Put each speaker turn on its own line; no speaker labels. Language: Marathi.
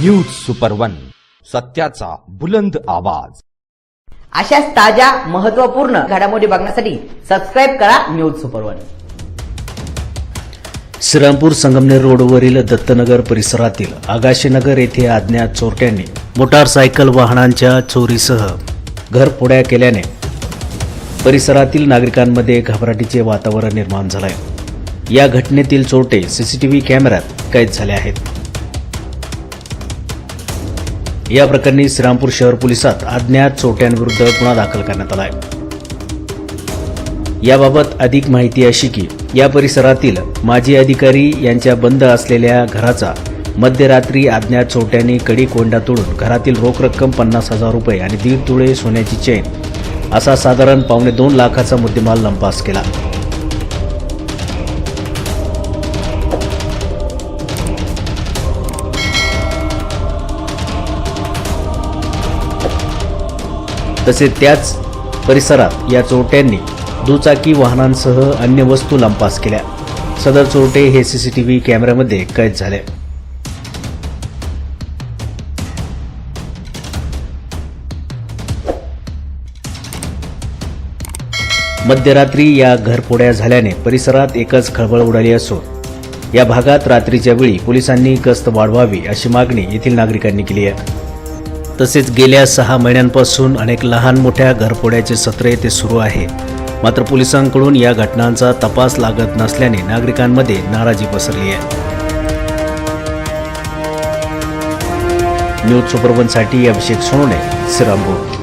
न्यूज सुपर वन सत्याचा बुलंद आवाज.
अशाच ताज्या महत्त्वपूर्ण घडामोडी बघण्यासाठी सबस्क्राईब करा news super one
Shrirampur Sangamner रोडवरील दत्तनगर परिसरातील आगाशीनगर येथे अज्ञात चोरट्यांनी मोटारसायकल वाहनांच्या चोरीसह घरफोड्या केल्याने परिसरातील नागरिकांमध्ये घबराटीचे वातावरण निर्माण झालंय. या घटनेतील चोरटे सीसीटीव्ही कॅमेऱ्यात कैद झाले आहेत. या प्रकरणी श्रीरामपूर शहर पोलिसात अज्ञात चोट्यांविरुद्ध गुन्हा दाखल करण्यात आला आहे याबाबत अधिक माहिती अशी की या परिसरातील माजी अधिकारी यांच्या बंद असलेल्या घराचा मध्यरात्री अज्ञात चोट्यांनी कडी कोंडा तोडून घरातील रोख रक्कम पन्नास हजार रुपये आणि दीड तुळे सोन्याची चेन असा साधारण पावणे दोन लाखाचा मुद्देमाल लंपास केला. तसेच त्याच परिसरात या चोरट्यांनी दुचाकी वाहनांसह अन्य वस्तू लंपास केल्या. सदर चोरटे हे सीसीटीव्ही कॅमेऱ्यामध्ये कैद झाले. मध्यरात्री या घरफोड्या झाल्याने परिसरात एकच खळबळ उडाली असून या भागात रात्रीच्या वेळी पोलिसांनी गस्त वाढवावी अशी मागणी येथील नागरिकांनी केली आहे. तसेच गेल्या सहा महिन्यांपासून अनेक लहान मोठ्या घरफोड्याचे सत्र येथे सुरू आहे. मात्र पोलिसांकडून या घटनांचा तपास लागत नसल्याने नागरिकांमध्ये नाराजी पसरली आहे. न्यूज सुपरवनसाठी अभिषेक सोनोने सिरामपूर